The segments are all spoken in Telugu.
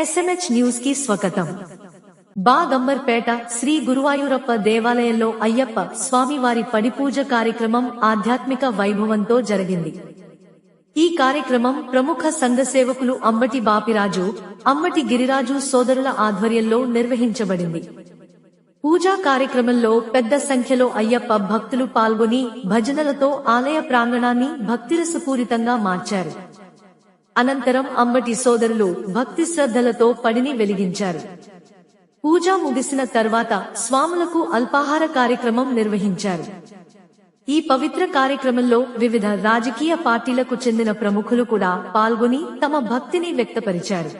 ఎస్ఎంహెచ్ న్యూస్కి స్వాగతం. బాగంబర్పేట శ్రీ గురువాయూరప్ప దేవాలయంలో అయ్యప్ప స్వామివారి పడిపూజ కార్యక్రమం ఆధ్యాత్మిక వైభవంతో జరిగింది. ఈ కార్యక్రమం ప్రముఖ సంఘ సేవకులు అంబటి బాపిరాజు అంబటి గిరిరాజు సోదరుల ఆధ్వర్యంలో నిర్వహించబడింది. పూజా కార్యక్రమంలో పెద్ద సంఖ్యలో అయ్యప్ప భక్తులు పాల్గొని భజనలతో ఆలయ ప్రాంగణాన్ని భక్తిరసపూరితంగా మార్చారు. అనంతరం అంబటి సోదరులు భక్తి శ్రద్ధలతో పడిని వెలిగించారు. పూజ ముగిసిన తర్వాత స్వాములకు అల్పాహార కార్యక్రమం నిర్వహించారు. ఈ పవిత్ర కార్యక్రమంలో వివిధ రాజకీయ పార్టీలకు చెందిన ప్రముఖులు కూడా పాల్గొని తమ భక్తిని వ్యక్తపరిచారు.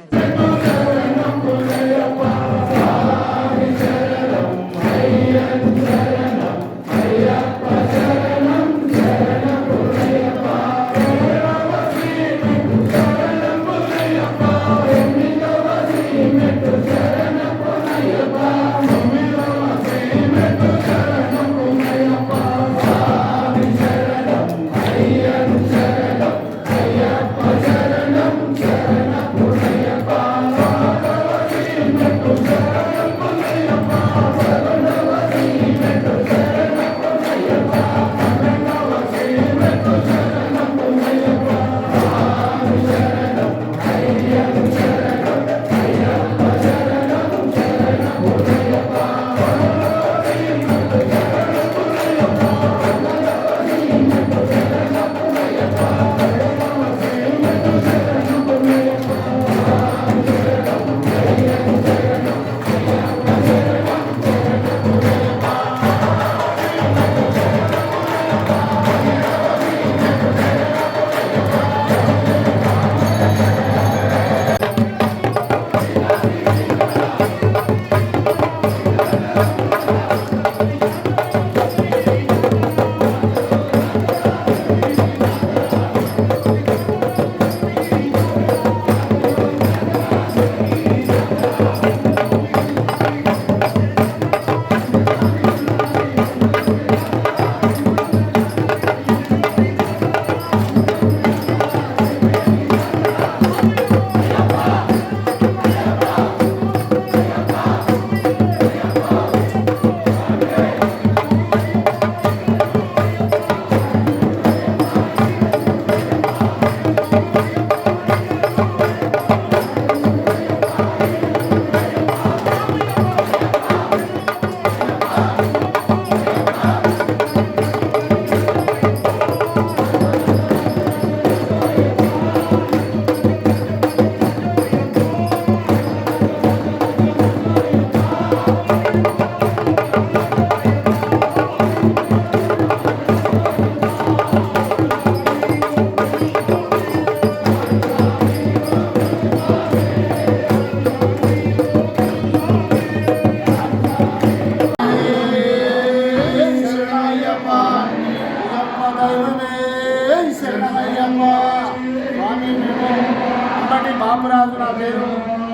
రామరాజు నా పేరు.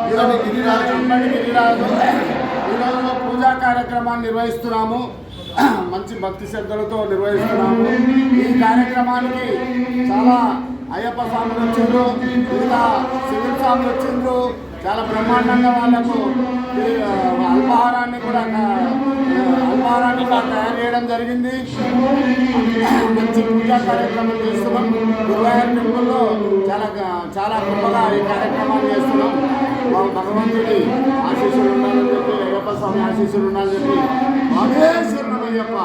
ఈరోజు గిరిరాజు ఉన్నది గిరిరాజు. ఈరోజు పూజా కార్యక్రమాన్ని నిర్వహిస్తున్నాము. మంచి భక్తి శ్రద్ధలతో నిర్వహిస్తున్నాము. ఈ కార్యక్రమానికి చాలా అయ్యప్ప స్వాములు వచ్చిండ్రు ఇంకా సివిల్ స్వాములు వచ్చిండ్రు చాలా బ్రహ్మాండంగా వాళ్ళకు అల్పాహారాన్ని కూడా ఆ, అల్పాహారాన్ని కూడా తయారు చేయడం జరిగింది. మంచి పూజా కార్యక్రమం చేస్తున్నాం. గురువాయూర్ టెంపుల్లో చాలా చాలా గొప్పగా ఈ కార్యక్రమాలు చేస్తున్నాం. మా భగవంతుడి ఆశీస్సులు ఉండాలని చెప్పి అయ్యప్ప స్వామి ఆశీస్సులు ఉండాలని చెప్పి. మాకే శరణమయ్యప్ప